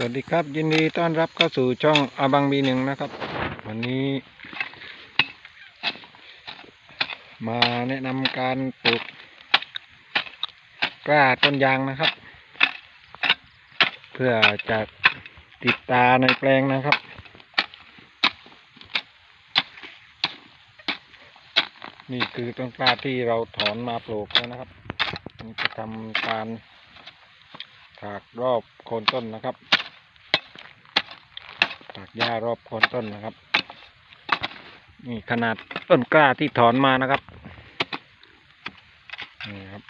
สวัสดีครับ ยินดีต้อนรับเข้าสู่ช่องอาบังบีหนึ่งนะครับ วันนี้ มาแนะนำการปลูกกล้าต้นยางนะครับ เพื่อจะติดตาในแปลงนะครับ นี่คือต้นกล้าที่เราถอนมาปลูกแล้วนะครับนี่จะทำการถากรอบโคนต้นนะครับากหญ้ารอบโคนต้นนะครับ นี่ขนาดต้นกล้าที่ถอนมานะครับ นี่ครับ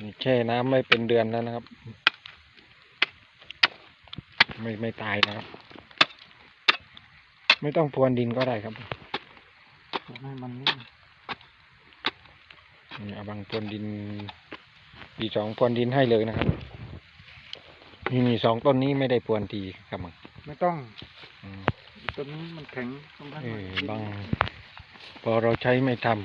นี่แช่น้ำไม่เป็นเดือนแล้วนะครับ ไม่ไม่ตายนะครับ ไม่ต้องพรวนดินก็ได้ครับให้มันนี่นี่เอาบางพรวนดินปีสองพรวนดินให้เลยนะครับนี่นี่สองต้นนี้ไม่ได้พรวนทีครับมังไม่ต้องอืม ตัวนี้มันแข็งต้องให้เอมันอกินบางพอเราใช้ไม่ทำ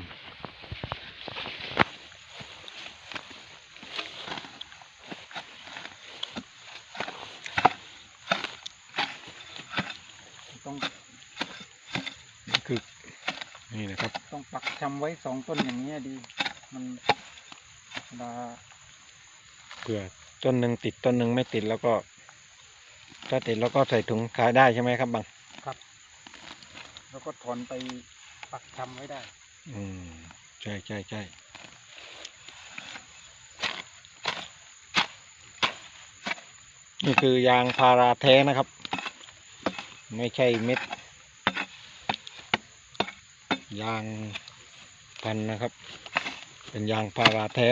ต้องนี่คือนี่นะครับ ต้องปักชำไว้สองต้นอย่างเงี้ยดี มันเวลาเผื่อต้นหนึ่งติดต้นหนึ่งไม่ติดแล้วก็ ถ้าติดแล้วก็ใส่ถุงขายได้ใช่ไหมครับบังแล้วก็ถอนไปปักชำไว้ได้ อืมใช่ใช่ใช่นี่คือยางพาราแท้นะครับ ไม่ใช่เม็ด ยางพันธุ์นะครับ เป็นยางพาราแท้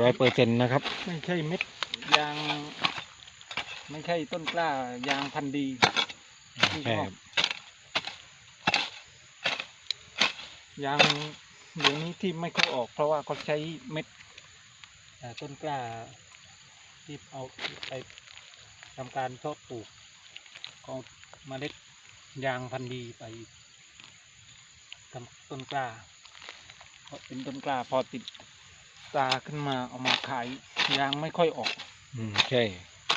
ร้อยเปอร์เซ็นต์นะครับ ไม่ใช่เม็ดยาง ไม่ใช่ต้นกล้ายางพันธุ์ดีใช่ครับยางเดี๋ยวนี้ที่ไม่ค่อยออก เพราะว่าเขาใช้เม็ดเอ่อต้นกล้าที่เอาไปทำการเพาะปลูกก็เอาเมล็ดยางพันธุ์ดีไปทำต้นกล้าพอเป็นต้นกล้าพอติดตาขึ้นมาเอามาขายยางไม่ค่อยออก อืมใช่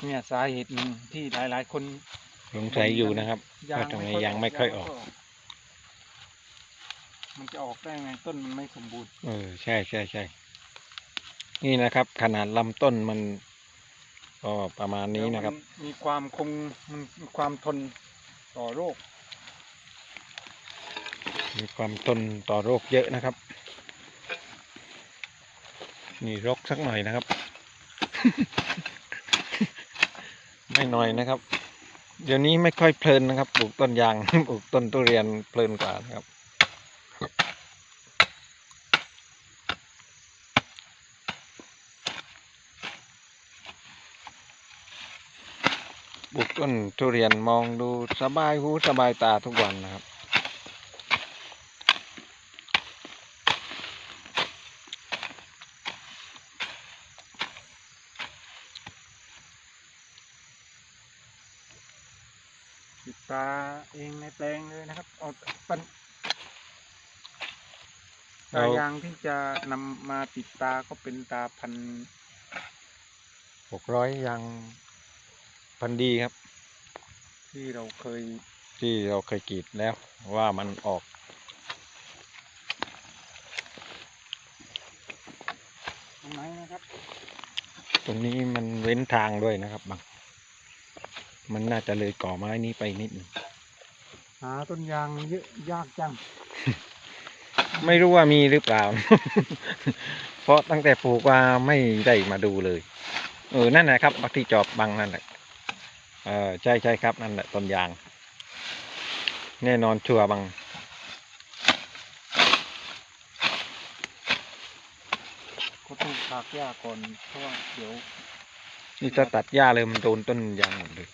เนี่ยสาเหตุหนึ่งที่หลาย ๆ คนสงสัยอยู่นะครับว่าทำไมยางไม่ค่อยออก มันจะออกได้ไงต้นมันไม่สมบูรณ์เออใช่ใช่ใช่นี่นะครับ ขนาดลำต้นมันก็ประมาณนี้นะครับแล้วมัมีความคงมันมีความทนต่อโรค มีความทนต่อโรคเยอะนะครับนี่รกสักหน่อยนะครับ ไม่หน่อยนะครับ เดี๋ยวนี้ไม่ค่อยเพลินนะครับปลูกต้นยางปลูกต้นทุเรียนเพลินกว่านะครับปลูกต้นทุเรียนมองดูสบายหูสบายตาทุกวันนะครับ ติดตาเองในแปลงเลยนะครับเอาปันเราตายางที่จะนำมาติดตาก็เป็นตาพันธุ์หกร้อยยังพันดีครับ ที่เราเคยที่เราเคยกรีดแล้วว่ามันออก ตรงไหนนะครับ ตรงนี้มันเว้นทางด้วยนะครับบัง มันน่าจะเลยก่อไม้นี้ไปนิดหนึงหาต้นยางเยอะยากจัง ไม่รู้ว่ามีหรือเปล่า เพราะตั้งแต่ปลูกมาไม่ได้มาดูเลย เออ นั่นแหละครับบักที่จอบบังนั่นแหละ เออใช่ใช่ครับนั่นแหละต้นยาง แน่นอนชัวร์บัง ก็ต้องถากหญ้าก่อนเพราะว่าเดี๋ยว นี่ถ้าตัดหญ้าเลยมันโดนต้นยางหมดเลย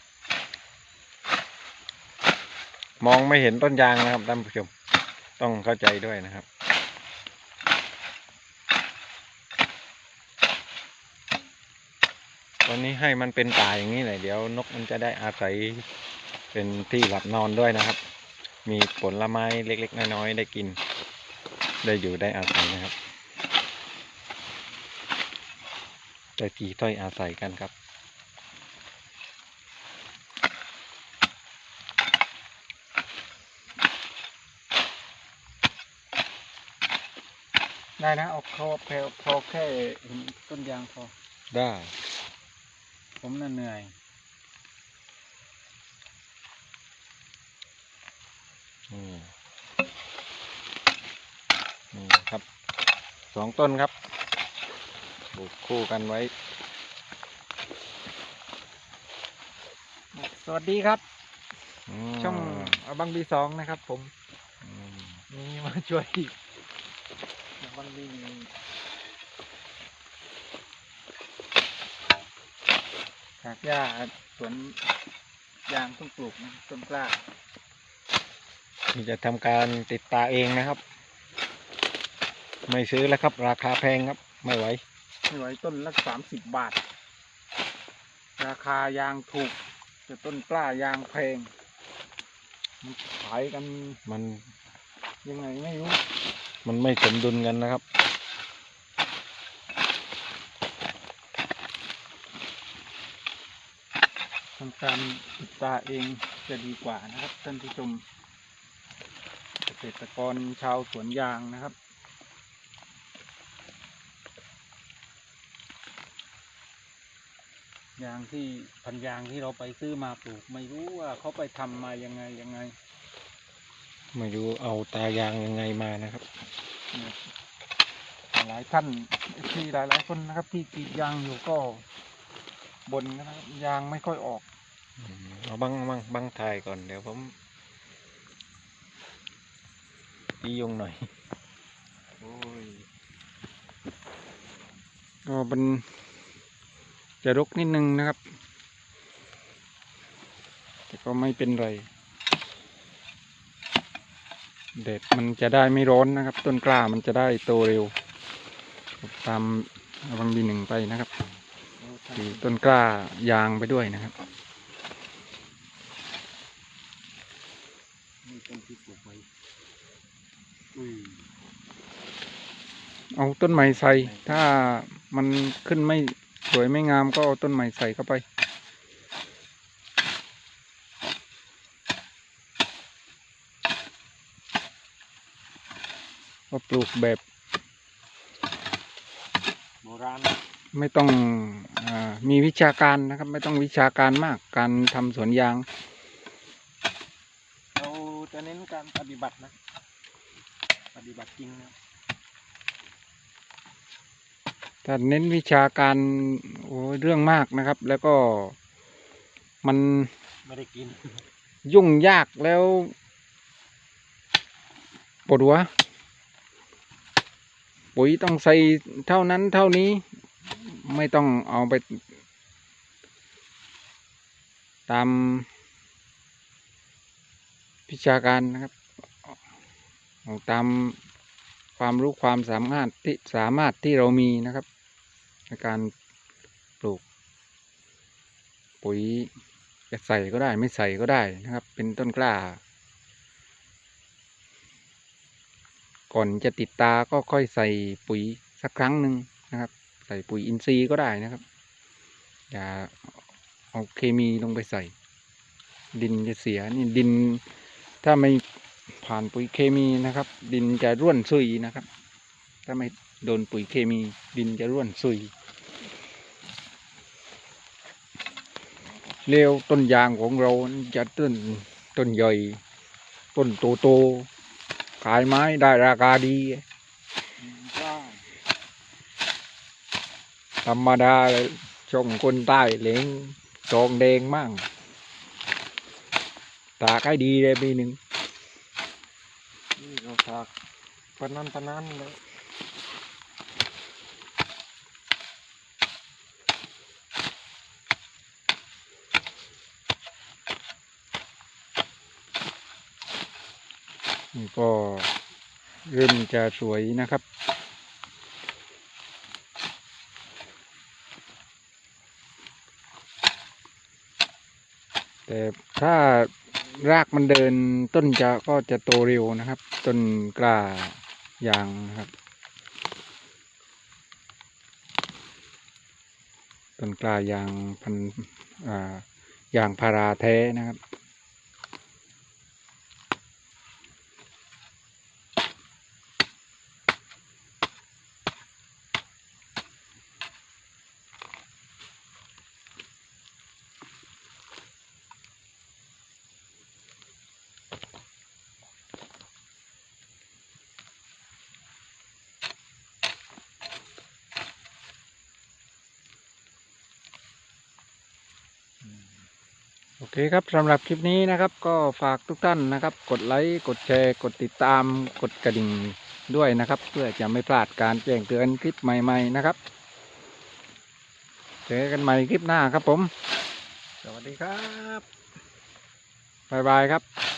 มองไม่เห็นต้นยางนะครับท่านผู้ชมต้องเข้าใจด้วยนะครับ ตอนนี้ให้มันเป็นป่าอย่างนี้เลยเดี๋ยวนกมันจะได้อาศัยเป็นที่หลับนอนด้วยนะครับ มีผลไม้เล็กๆน้อยๆได้กิน ได้อยู่ได้อาศัยนะครับได้ที่ถ้อยอาศัยกันครับ ได้นะเอาพอแพอพอแค่เห็นต้นยางพอ ได้ ผมน่ะเหนื่อยนี่นี่ครับสองต้นครับปลูกคู่กันไว้ สวัสดีครับมช่องอบังบีสองนะครับผมอืมนี่มาช่วย อบังบีหนึ่งถากหญ้าสวนยางต้องปลูกนะต้นกล้านี่จะทำการติดตาเองนะครับ ไม่ซื้อแล้วครับ ราคาแพงครับ ไม่ไหว ไม่ไหวต้นละสามสิบบาท ราคายางถูก แต่ต้นกล้ายางแพง มันขายกันมันยังไงไม่รู้ มันไม่สมดุลกันนะครับ ทำการติดตาเองจะดีกว่านะครับ ท่านผู้ชม เกษตรกรชาวสวนยางนะครับยางที่พันยางที่เราไปซื้อมาปลูก ไม่รู้ว่าเขาไปทำมายังไงยังไง ไม่รู้เอาตายางยังไงมานะครับเนี่ยหลายท่านที่หลายหลายๆคนนะครับ ที่กรีดยางอยู่ก็บนนะครับยางไม่ค่อยออกอืมเอาบังบังบังถ่ายก่อนเดี๋ยวผมอียงหน่อยโอ้ยก็เป็นจะรกนิดนึงนะครับ แต่ก็ไม่เป็นไร แดดมันจะได้ไม่ร้อนนะครับ ต้นกล้ามันจะได้โตเร็ว ตามวังบีหนึ่งไปนะครับคือต้นกล้ายางไปด้วยนะครับเอาต้นใหม่ใส่ ถ้ามันขึ้นไม่สวยไม่งามก็เอาต้นใหม่ใส่เข้าไป ก็ปลูกแบบโบราณไม่ต้องอามีวิชาการนะครับ ไม่ต้องวิชาการมากการทำสวนยาง เราจะเน้นการปฏิบัตินะ ปฏิบัติจริงนะถ้าเน้นวิชาการโอ้ยเรื่องมากนะครับ แล้วก็มันไม่ได้กิน ยุ่งยากแล้วปวดหัว ปุ๋ยต้องใส่เท่านั้นเท่านี้ ไม่ต้องเอาไป ตามวิชาการนะครับตามความรู้ความสามารถที่สามารถที่เรามีนะครับ ในการปลูก ปุ๋ยจะใส่ก็ได้ไม่ใส่ก็ได้นะครับ เป็นต้นกล้า ก่อนจะติดตาก็ค่อยใส่ปุ๋ยสักครั้งหนึ่งนะครับ ใส่ปุ๋ยอินทรีย์ก็ได้นะครับ อย่าเอาเคมีลงไปใส่ ดินจะเสียนี่ดิน ถ้าไม่ผ่านปุ๋ยเคมีนะครับ ดินจะร่วนซุยนะครับ ถ้าไม่โดนปุ๋ยเคมีดินจะร่วนซุยเร็วต้นยางของเราจะต้นต้นใหญ่ต้นโตโตายไม้ได้ราคาดีธรรมดาเลยช่องคนใต้เหลงจองแดงมั่งตากให้ดีเลยปีหนึ่งนี่เราถากปนันปนันเลย นี่ก็เริ่มจะสวยนะครับ แต่ถ้ารากมันเดินต้นจะก็จะโตเร็วนะครับ ต้นกล้ายางนะครับต้นกล้ายางพันอ่ายางพาราแท้นะครับ โอเคครับสำหรับคลิปนี้นะครับ ก็ฝากทุกท่านนะครับ กดไลค์กดแชร์กดติดตามกดกระดิ่งด้วยนะครับ เพื่อจะไม่พลาดการแจ้งเตือนคลิปใหม่ ๆนะครับ เจอกันใหม่คลิปหน้าครับผม สวัสดีครับ บ๊ายบายครับ